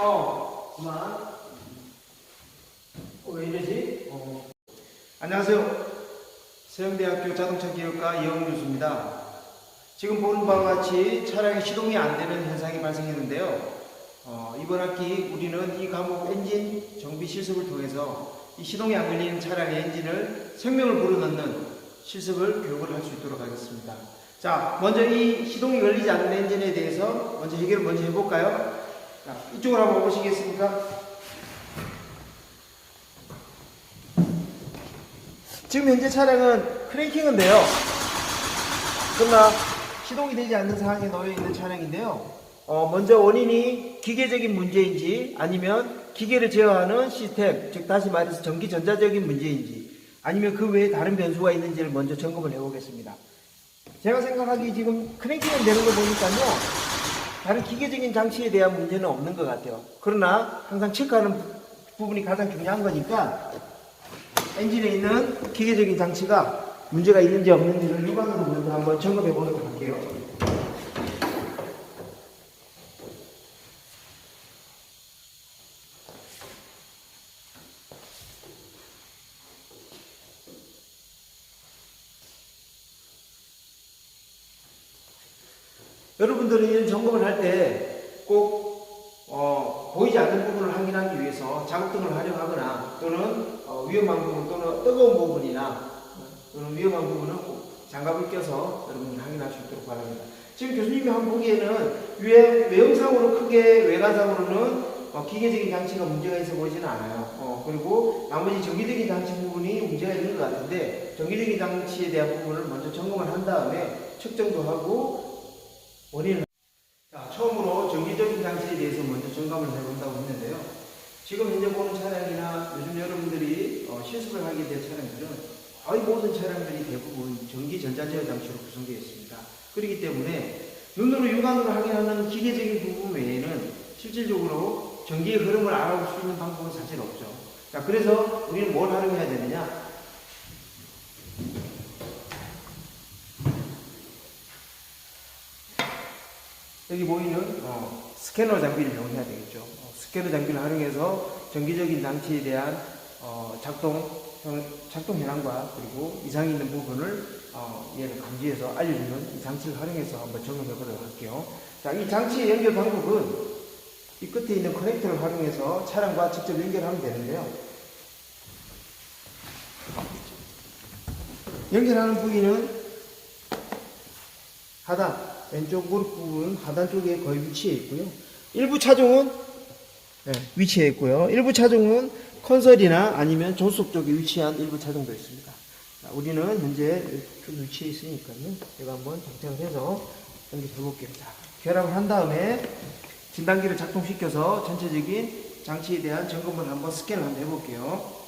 어, 그만. 어, 왜 이러지? 어. 안녕하세요. 세영대학교 자동차 기업과 이영 교수입니다. 지금 보는 바와 같이 차량의 시동이 안 되는 현상이 발생했는데요. 어, 이번 학기 우리는 이 과목 엔진 정비 실습을 통해서 이 시동이 안 걸리는 차량의 엔진을 생명을 불어넣는 실습을 교육을 할 수 있도록 하겠습니다. 자, 먼저 이 시동이 걸리지 않는 엔진에 대해서 먼저 해결을 먼저 해볼까요? 자, 이쪽으로 한번 보시겠습니까? 지금 현재 차량은 크랭킹인데요. 그러나 시동이 되지 않는 상황에 놓여 있는 차량인데요. 어, 먼저 원인이 기계적인 문제인지 아니면 기계를 제어하는 시스템, 즉 다시 말해서 전기 전자적인 문제인지 아니면 그 외에 다른 변수가 있는지를 먼저 점검을 해보겠습니다. 제가 생각하기 지금 크랭킹은 되는 거 보니까요. 다른 기계적인 장치에 대한 문제는 없는 것 같아요. 그러나 항상 체크하는 부- 부분이 가장 중요한 거니까 엔진에 있는 기계적인 장치가 문제가 있는지 없는지를 육안으로 먼저 한번 점검해 보도록 할게요. 여러분들은 이런 점검을 할때꼭 어, 보이지 않는 부분을 확인하기 위해서 자국등을 활용하거나 또는 어, 위험한 부분 또는 뜨거운 부분이나 또는 위험한 부분은 꼭 장갑을 껴서 여러분이 확인할 수 있도록 바랍니다. 지금 교수님이 한 보기에는 외, 외형상으로 크게 외관상으로는 어, 기계적인 장치가 문제가 있어 보이지는 않아요. 어, 그리고 나머지 전기적인 장치 부분이 문제가 있는 것 같은데 전기적인 장치에 대한 부분을 먼저 점검을 한 다음에 측정도 하고 원인을 자, 처음으로 전기적인 장치에 대해서 먼저 점검을 해본다고 했는데요. 지금 현재 보는 차량이나 요즘 여러분들이 어, 실습을 하게 될 차량들은 거의 모든 차량들이 대부분 전기 전자제어 장치로 구성되어 있습니다. 그렇기 때문에 눈으로 육안으로 확인하는 기계적인 부분 외에는 실질적으로 전기의 흐름을 알아볼 수 있는 방법은 사실 없죠. 자, 그래서 우리는 뭘 활용해야 되느냐? 여기 보이는 어, 스캐너 장비를 이용해야 되겠죠. 어, 스캐너 장비를 활용해서 전기적인 장치에 대한 어, 작동 현- 작동 현황과 그리고 이상이 있는 부분을 어, 얘를 감지해서 알려주는 이 장치를 활용해서 한번 적용해 보도록 할게요. 자, 이 장치의 연결 방법은 이 끝에 있는 커넥터를 활용해서 차량과 직접 연결하면 되는데요. 연결하는 부위는 하단 왼쪽 무릎 부분 하단 쪽에 거의 위치해 있고요. 일부 차종은 네, 위치해 있고요. 일부 차종은 컨설이나 아니면 조수석 쪽에 위치한 일부 차종도 있습니다. 자, 우리는 현재 좀 위치해 있으니까요. 제가 한번 장착을 해서 연결해 볼게요. 자, 결합을 한 다음에 진단기를 작동시켜서 전체적인 장치에 대한 점검을 한번 스캔을 한번 해볼게요.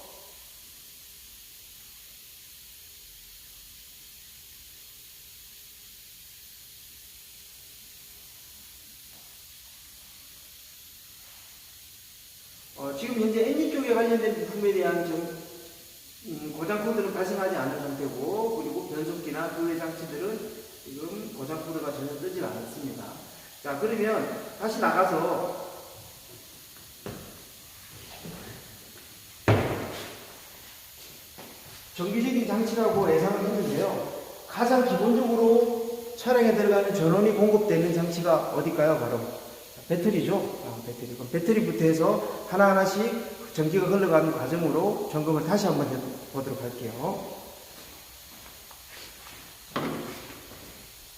어, 지금 현재 엔진 쪽에 관련된 부품에 대한 좀, 음, 고장 코드는 발생하지 않은 상태고 그리고 변속기나 도외 장치들은 지금 고장 코드가 전혀 뜨지 않았습니다. 자 그러면 다시 나가서 정기적인 장치라고 예상을 했는데요. 가장 기본적으로 차량에 들어가는 전원이 공급되는 장치가 어딜까요? 바로 배터리죠. 아, 배터리. 그럼 배터리부터 해서 하나하나씩 전기가 흘러가는 과정으로 점검을 다시 한번 해보도록 할게요.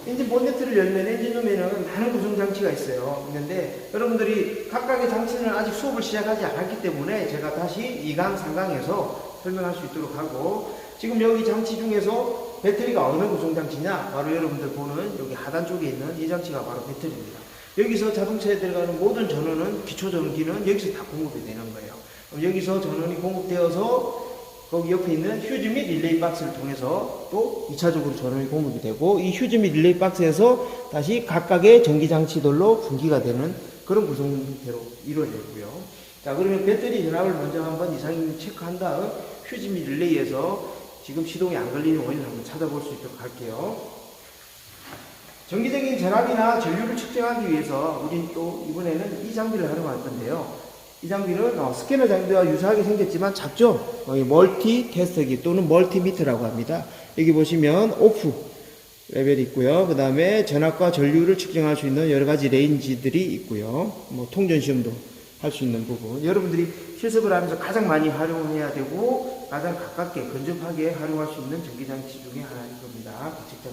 엔진 본네트를 열면 엔진룸에는 많은 구성 장치가 있어요. 있는데 여러분들이 각각의 장치는 아직 수업을 시작하지 않았기 때문에 제가 다시 2강, 3강에서 설명할 수 있도록 하고 지금 여기 장치 중에서 배터리가 어느 구성 장치냐? 바로 여러분들 보는 여기 하단 쪽에 있는 이 장치가 바로 배터리입니다. 여기서 자동차에 들어가는 모든 전원은 기초 전기는 여기서 다 공급이 되는 거예요. 그럼 여기서 전원이 공급되어서 거기 옆에 있는 휴즈 및 릴레이 박스를 통해서 또 2차적으로 전원이 공급이 되고 이 휴즈 및 릴레이 박스에서 다시 각각의 전기 장치들로 분기가 되는 그런 구성 형태로 이루어지고요. 자 그러면 배터리 전압을 먼저 한번 이상을 체크한 다음 휴즈 및 릴레이에서 지금 시동이 안 걸리는 원인을 한번 찾아볼 수 있도록 할게요. 정기적인 전압이나 전류를 측정하기 위해서 우린 또 이번에는 이 장비를 활용할 건데요. 이 장비는 어, 스캐너 장비와 유사하게 생겼지만 작죠? 어, 이 멀티 테스터기 또는 멀티미터라고 합니다. 여기 보시면 오프 레벨이 있고요. 그 다음에 전압과 전류를 측정할 수 있는 여러 가지 레인지들이 있고요. 뭐 통전 시험도 할 수 있는 부분. 여러분들이 실습을 하면서 가장 많이 활용해야 되고 가장 가깝게 근접하게 활용할 수 있는 전기장치 중에 하나일 겁니다. 기측장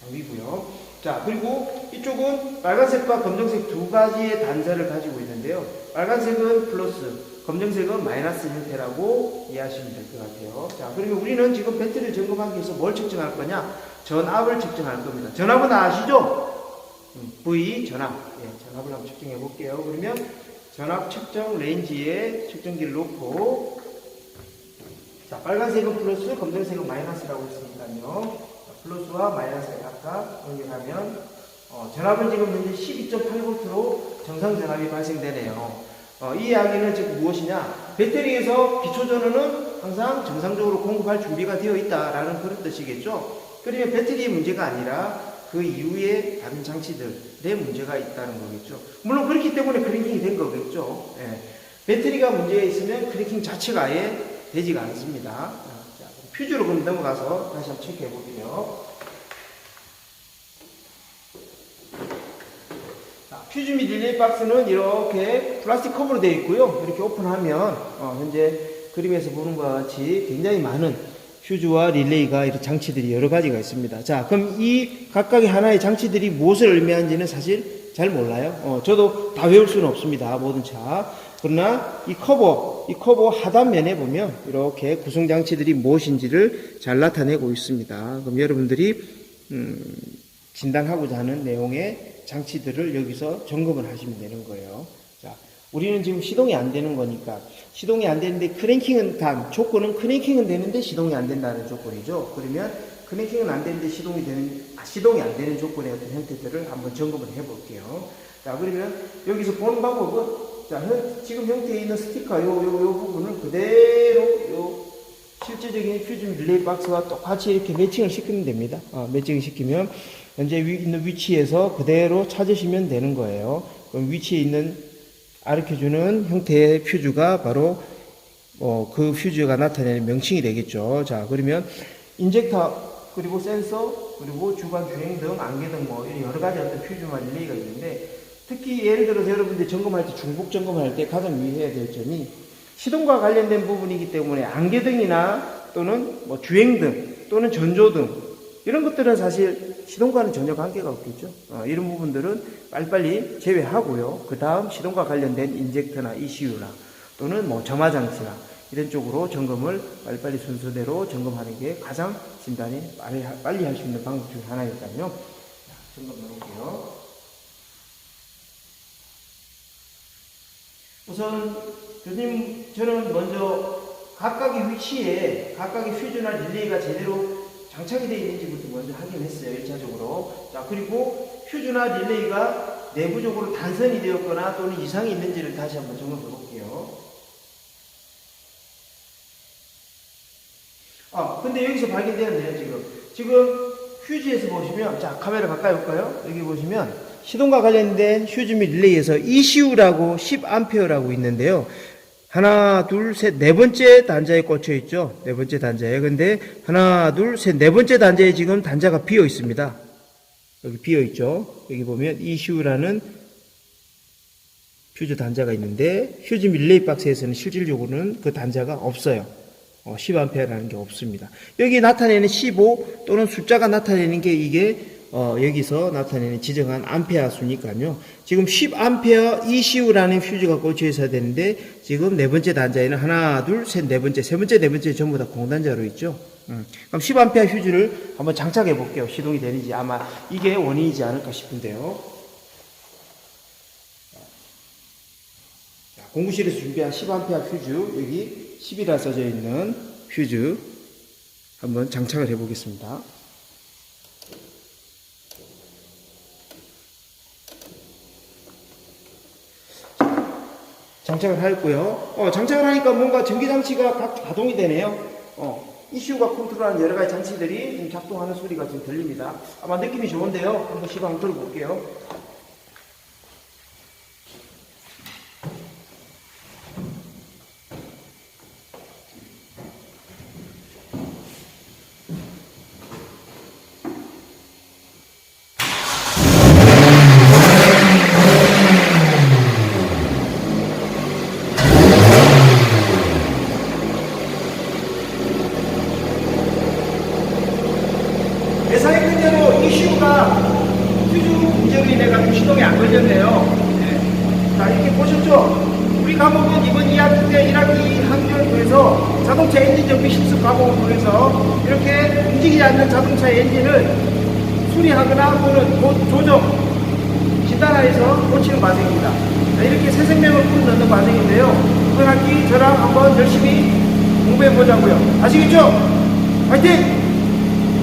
장비고요. 자 그리고 이쪽은 빨간색과 검정색 두 가지의 단자를 가지고 있는데요. 빨간색은 플러스, 검정색은 마이너스 형태라고 이해하시면 될 것 같아요. 자 그러면 우리는 지금 배터리를 점검하기 위해서 뭘 측정할 거냐? 전압을 측정할 겁니다. 전압은 아시죠? 음, V 전압. 예, 전압을 한번 측정해 볼게요. 그러면 전압 측정 레인지에 측정기를 놓고 자 빨간색은 플러스, 검정색은 마이너스라고 했으니까요. 자, 플러스와 마이너스를 각각 연결하면 어, 전압은 지금 현재 12.8V로 정상 전압이 발생되네요. 어, 이 이야기는 즉 무엇이냐? 배터리에서 기초 전원은 항상 정상적으로 공급할 준비가 되어 있다라는 그런 뜻이겠죠. 그러면 배터리의 문제가 아니라 그 이후에 다른 장치들의 문제가 있다는 거겠죠. 물론 그렇기 때문에 크랭킹이 된 거겠죠. 예. 배터리가 문제가 있으면 크랭킹 자체가 아예 되지가 않습니다. 자, 퓨즈로 그럼 넘어가서 다시 한번 체크해 볼게요. 자, 퓨즈 및 릴레이 박스는 이렇게 플라스틱 커버로 되어 있고요. 이렇게 오픈하면 어, 현재 그림에서 보는 것과 같이 굉장히 많은 퓨즈와 릴레이가 이런 장치들이 여러 가지가 있습니다. 자, 그럼 이 각각의 하나의 장치들이 무엇을 의미하는지는 사실 잘 몰라요. 어, 저도 다 외울 수는 없습니다. 모든 차. 그러나 이 커버, 이 커버 하단면에 보면 이렇게 구성 장치들이 무엇인지를 잘 나타내고 있습니다. 그럼 여러분들이 음, 진단하고자 하는 내용의 장치들을 여기서 점검을 하시면 되는 거예요. 자, 우리는 지금 시동이 안 되는 거니까 시동이 안 되는데 크랭킹은 단 조건은 크랭킹은 되는데 시동이 안 된다는 조건이죠. 그러면 크랭킹은 안 되는데 시동이 되는 아, 시동이 안 되는 조건의 어떤 형태들을 한번 점검을 해볼게요. 자, 그러면 여기서 보는 방법은 자, 현, 지금 형태에 있는 스티커 요, 요, 요 부분을 그대로 요 실제적인 퓨즈 릴레이 박스와 똑같이 이렇게 매칭을 시키면 됩니다. 아, 매칭을 시키면 현재 위, 있는 위치에서 그대로 찾으시면 되는 거예요. 그럼 위치에 있는 가르쳐주는 형태의 퓨즈가 바로 어, 그 퓨즈가 나타내는 명칭이 되겠죠. 자, 그러면 인젝터 그리고 센서 그리고 주간 주행 등 안개 등 뭐 이런 여러 가지 어떤 퓨즈와 릴레이가 있는데 특히 예를 들어서 여러분들 점검할 때 중복 점검할 때 가장 유의해야 될 점이 시동과 관련된 부분이기 때문에 안개등이나 또는 뭐 주행등 또는 전조등 이런 것들은 사실 시동과는 전혀 관계가 없겠죠. 어, 이런 부분들은 빨리빨리 제외하고요. 그 다음 시동과 관련된 인젝터나 ECU나 또는 뭐 점화 장치나 이런 쪽으로 점검을 빨리빨리 순서대로 점검하는 게 가장 진단이 빨리, 빨리 할 수 있는 방법 중 하나니까요. 자, 점검 해볼게요. 우선 교수님 저는 먼저 각각의 위치에 각각의 퓨즈나 릴레이가 제대로 장착이 되어 있는지부터 먼저 확인했어요 1차적으로. 자 그리고 퓨즈나 릴레이가 내부적으로 단선이 되었거나 또는 이상이 있는지를 다시 한번 점검해 볼게요. 아 근데 여기서 발견되는데요 지금. 지금 퓨즈에서 보시면 자 카메라 가까이 올까요? 여기 보시면 시동과 관련된 휴즈 및 릴레이에서 ECU라고 10A라고 있는데요. 하나, 둘, 셋, 네 번째 단자에 꽂혀 있죠. 네 번째 단자에. 근데 하나, 둘, 셋, 네 번째 단자에 지금 단자가 비어 있습니다. 여기 비어 있죠. 여기 보면 ECU라는 퓨즈 단자가 있는데 휴즈 및 릴레이 박스에서는 실질적으로는 그 단자가 없어요. 어, 10A라는 게 없습니다. 여기 나타내는 15 또는 숫자가 나타내는 게 이게 어, 여기서 나타내는 지정한 암페아 수니까요. 지금 10암페어 ECU라는 퓨즈가 꽂혀 있어야 되는데 지금 네 번째 단자에는 하나, 둘, 셋, 네 번째, 세 번째, 네 번째 전부 다 공단자로 있죠. 음. 그럼 10암페어 퓨즈를 한번 장착해 볼게요. 시동이 되는지 아마 이게 원인이지 않을까 싶은데요. 자, 공구실에서 준비한 10암페어 퓨즈 여기 10이라 써져 있는 퓨즈 한번 장착을 해 보겠습니다. 장착을 하였고요. 어, 장착을 하니까 뭔가 전기장치가 각 가동이 되네요. 어, ECU가 컨트롤하는 여러 가지 장치들이 작동하는 소리가 지금 들립니다. 아마 느낌이 좋은데요. 한번 시방 들어볼게요. 예상했던 대로 이슈가 퓨즈 문제로 인해 가지고 시동이 안 걸렸네요. 네. 자, 이렇게 보셨죠? 우리 과목은 이번 2학기 때 1학기 학년을 통해서 자동차 엔진 정비 실습 과목을 통해서 이렇게 움직이지 않는 자동차 엔진을 수리하거나 또는 고- 조정, 진단하여서 고치는 과정입니다. 자, 이렇게 새 생명을 불어넣는 과정인데요. 이번 학기 저랑 한번 열심히 공부해 보자고요. 아시겠죠? 화이팅!